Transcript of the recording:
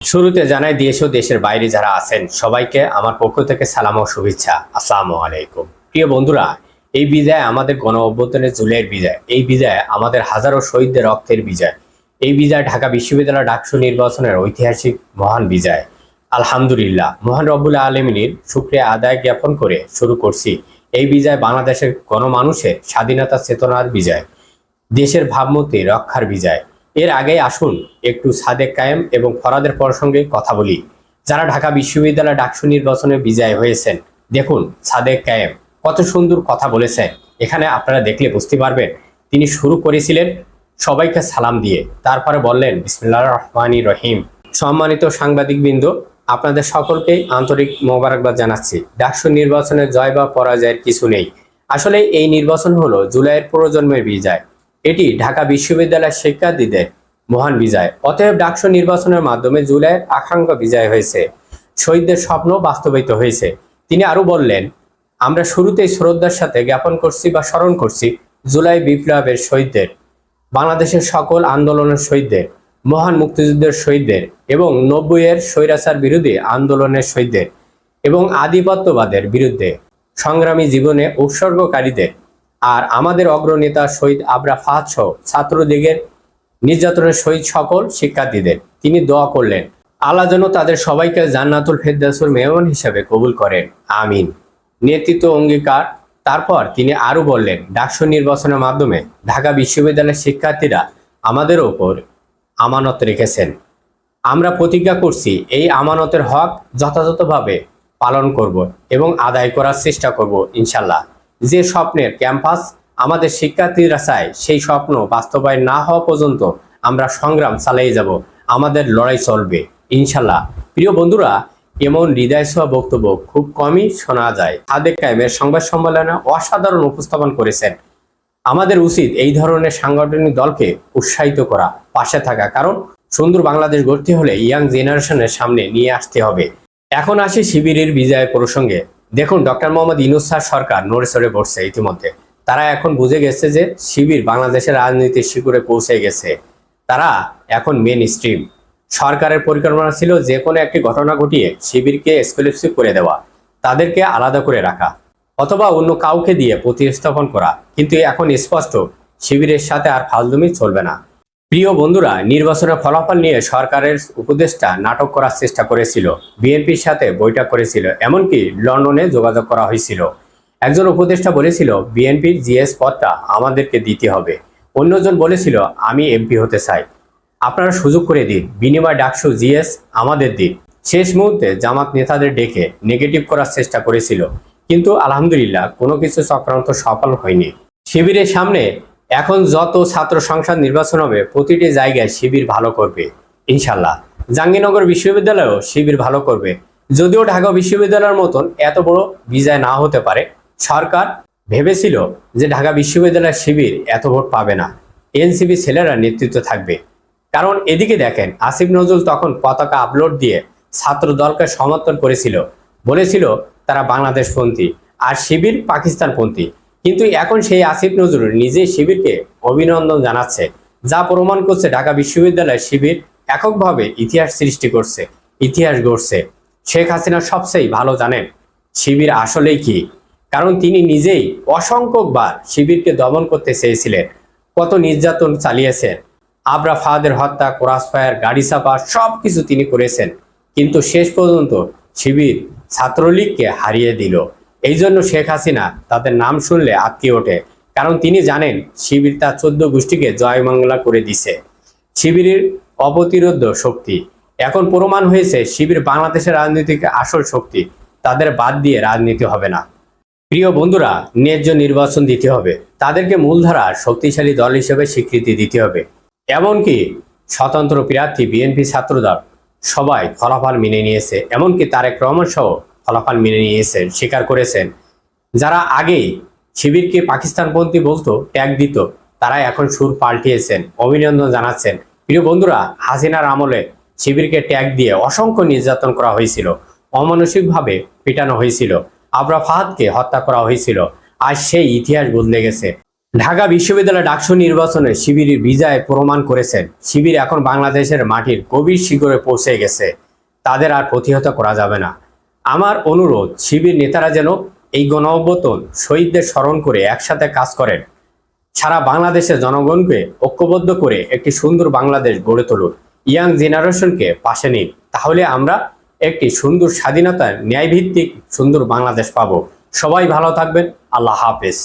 শুরুতে জানাই দেশ ও দেশের বাইরে যারা আছেন, সবাইকে আমার পক্ষ থেকে সালাম ও শুভেচ্ছা। আসসালামু আলাইকুম। প্রিয় বন্ধুরা, এই বিজয় আমাদের গণ অভ্যুত্থানের জুলাইয়ের বিজয় এই বিজয় আমাদের হাজারো শহীদদের রক্তের বিজয়। এই বিজয় ঢাকা বিশ্ববিদ্যালয় ডাকসু নির্বাচনের ঐতিহাসিক মহান বিজয়। আলহামদুলিল্লাহ, মহান রব্বুল আলমিনীর শুক্রিয়া আদায় জ্ঞাপন করে শুরু করছি। এই বিজয় বাংলাদেশের গণমানুষের স্বাধীনতা চেতনার বিজয়। দেশের ভাবমূর্তি রক্ষার বিজয়। এর আগে আসুন একটু সাদেক কায়েম এবং ফরাদের প্রসঙ্গে কথা বলি। যারা ঢাকা বিশ্ববিদ্যালয় ডাকসু নির্বাচনে বিজয় হয়েছেন, দেখুন সাদেক কায়েম কত সুন্দর কথা বলেছেন। এখানে আপনারা দেখলে বুঝতে পারবেন, তিনি শুরু করেছিলেন সবাইকে সালাম দিয়ে, তারপরে বললেন বিসমিল্লাহ রহমানি রহিম। সম্মানিত সাংবাদিকবৃন্দ, আপনাদের সকলকেই আন্তরিক মোবারকবাদ জানাচ্ছি। ডাকসু নির্বাচনে জয় বা পরাজয়ের কিছু নেই। আসলে এই নির্বাচন হলো জুলাইয়ের প্রজন্মের বিজয়। এটি ঢাকা বিশ্ববিদ্যালয়ের শিক্ষার্থীদের মহান বিজয়। অতএব ডাকসু নির্বাচনের মাধ্যমে জুলাইয়ের আকাঙ্ক্ষা বিজয় হয়েছে। শহীদদের স্বপ্ন বাস্তবায়িত হয়েছে। তিনি আরও বললেন, আমরা শুরুতেই শ্রদ্ধার সাথে জ্ঞাপন করছি বা স্মরণ করছি জুলাই বিপ্লবের শহীদদের, বাংলাদেশের সকল আন্দোলনের শহীদদের, মহান মুক্তিযুদ্ধের শহীদদের এবং নব্বইয়ের স্বৈরাচার বিরোধী আন্দোলনের শহীদদের এবং আধিপত্যবাদের বিরুদ্ধে সংগ্রামী জীবনে উৎসর্গকারীদের আর আমাদের অগ্রনেতা শহীদ আবরা ফাহাদ সহ ছাত্রদিগের নির্যাতনের শহীদ সকল শিক্ষার্থীদের। তিনি দোয়া করলেন। আল্লাহ যেন তাদের সবাইকে জান্নাতুল ফেরদাসুর মেহমান হিসেবে কবুল করেন। আমিন। নেতৃত্ব অঙ্গীকার। তারপর তিনি আরও বললেন, ডাকসু নির্বাচনের মাধ্যমে ঢাকা বিশ্ববিদ্যালয়ের শিক্ষার্থীরা আমাদের ওপর আমানত রেখেছেন। আমরা প্রতিজ্ঞা করছি, এই আমানতের হক যথাযথভাবে পালন করব এবং আদায় করার চেষ্টা করব ইনশাল্লাহ যে স্বপ্নের ক্যাম্পাস আমাদের শিক্ষার্থীরা চায়, সেই স্বপ্ন বাস্তবায়ন না হওয়া পর্যন্ত আমরা সংগ্রাম চালিয়ে যাব। আমাদের লড়াই চলবে, ইনশাল্লাহ। প্রিয় বন্ধুরা, এমন হৃদয় ছোঁয়া বক্তব্য খুব কমই শোনা যায়। সাদেক কায়েমের সংবাদ সম্মেলনে অসাধারণ উপস্থাপন করেছেন। আমাদের উচিত এই ধরনের সাংগঠনিক দলকে উৎসাহিত করা, পাশে থাকা। কারণ সুন্দর বাংলাদেশ গড়তে হলে ইয়াং জেনারেশনের সামনে নিয়ে আসতে হবে। এখন আসি শিবিরের বিজয় প্রসঙ্গে। দেখুন, ডক্টর মোহাম্মদ ইনুস স্যার সরকার, নড়ে চড়ে বসছে ইতিমধ্যে। তারা এখন বুঝে গেছে যে শিবির বাংলাদেশের রাজনীতির শিকুরে পৌঁছে গেছে। তারা এখন মেন স্ট্রিম সরকারের পরিকল্পনা ছিল যে কোনো একটি ঘটনা ঘটিয়ে শিবিরকে এক্সক্লুসিভ করে দেওয়া, তাদেরকে আলাদা করে রাখা, অথবা অন্য কাউকে দিয়ে প্রতিস্থাপন করা। কিন্তু এখন স্পষ্ট, শিবিরের সাথে আর ফালদুমি চলবে না। প্রিয় বন্ধুরা, নির্বাচনের ফলাফল নিয়ে সরকারের উপদেষ্টা নাটক করার চেষ্টা করেছিল, বিএনপির সাথে বৈঠক করেছিল, এমনকি লন্ডনে যোগাযোগ করা হয়েছিল। একজন উপদেষ্টা বলেছিল, বিএনপির জিএস পদটা আমাদেরকে দিতে হবে। অন্যজন বলেছিল, আমি এমপি হতে চাই। আপনারা সুযোগ করে দিন, বিনিময় ডাকসু জিএস আমাদের দিন শেষ মুহূর্তে জামাত নেতাদের ডেকে নেগেটিভ করার চেষ্টা করেছিল, কিন্তু আলহামদুলিল্লাহ কোনো কিছু চক্রান্ত সফল হয়নি। শিবিরের সামনে এখন যত ছাত্র সংসদ নির্বাচন হবে, প্রতিটি জায়গায় শিবির ভালো করবে, ইনশাল্লাহ। জাহাঙ্গীরনগর বিশ্ববিদ্যালয়েও শিবির ভালো করবে। যদিও ঢাকা বিশ্ববিদ্যালয়ের মতন এত বড় বিজয় না হতে পারে, সরকার ভেবেছিল যে ঢাকা বিশ্ববিদ্যালয়ের শিবির এত ভোট পাবে না। এনসিবি ছেলেরা নেতৃত্ব থাকবে। কারণ এদিকে দেখেন, আসিফ নজরুল তখন পতাকা আপলোড দিয়ে ছাত্র দলকে সমর্থন করেছিল। বলেছিল, তারা বাংলাদেশপন্থী, আর শিবির পাকিস্তানপন্থী। কিন্তু এখন সেই আসিফ নজরুল নিজে শিবিরকে অভিনন্দন জানাচ্ছে, যা প্রমাণ করছে ঢাকা বিশ্ববিদ্যালয় শিবির এককভাবে ইতিহাস সৃষ্টি করছে, ইতিহাস গড়ছে। শেখ হাসিনা সবচেয়ে ভালো জানেন শিবির আসলেই কি, কারণ তিনি নিজেই অসংখ্যকবার শিবিরকে দমন করতে চেয়েছিলেন, কত নির্যাতন চালিয়েছেন, আবরা ফাহাদের হত্যা ক্রসফায়ার গাড়ি চাপা সব কিছু তিনি করেছেন, কিন্তু শেষ পর্যন্ত শিবির ছাত্রলীগকে হারিয়ে দিল। এই জন্য শেখ হাসিনা তাদের নাম শুনলে আটকে ওঠে। কারণ তিনি জানেন, শিবির তার চোদ্দ গোষ্ঠীকে জয়মঙ্গলা করে দিছে। শিবিরের অপ্রতিরোধ শক্তি। এখন প্রমাণ হয়েছে, শিবির বাংলাদেশের রাজনীতিকে আসল শক্তি। তাদের বাদ দিয়ে রাজনীতি হবে না। প্রিয় বন্ধুরা, ন্যায্য নির্বাচন দিতে হবে। তাদেরকে মূলধারার শক্তিশালী দল হিসেবে স্বীকৃতি দিতে হবে। এমনকি স্বতন্ত্র প্রার্থী, বিএনপি ছাত্রদল সবাই ফলাফল মেনে নিয়েছে। এমনকি তারেক রহমান সহ ফলাফল মেনে নিয়েছেন, স্বীকার করেছেন। যারা আগেই শিবিরকে পাকিস্তানপন্থী বলতো, ট্যাগ দিত তারা এখন সুর পাল্টিয়েছেন, অভিনন্দন জানাচ্ছেন। প্রিয় বন্ধুরা, হাসিনার আমলে শিবিরকে ট্যাগ দিয়ে অসংখ্য নির্যাতন করা হয়েছিল, অমানসিকভাবে পিটানো হয়েছিল, আবরা ফাহাদকে হত্যা করা হয়েছিল, আজ সেই ইতিহাস বদলে গেছে। ঢাকা বিশ্ববিদ্যালয় ডাকসু নির্বাচনে শিবিরের বিজয় প্রমাণ করেছেন, শিবির এখন বাংলাদেশের মাটির গভীর শিখরে পৌঁছে গেছে, তাদের আর প্রতিহত করা যাবে না। আমার অনুরোধ, শিবির নেতারা যেন এই গণ শহীদদের স্মরণ করে একসাথে কাজ করেন। সারা বাংলাদেশের জনগণকে ঐক্যবদ্ধ করে একটি সুন্দর বাংলাদেশ গড়ে তুলুন। ইয়াং জেনারেশনকে পাশে নিন। তাহলে আমরা একটি সুন্দর স্বাধীনতা ন্যায়ভিত্তিক সুন্দর বাংলাদেশ পাব। সবাই ভালো থাকবেন। আল্লাহ হাফেজ।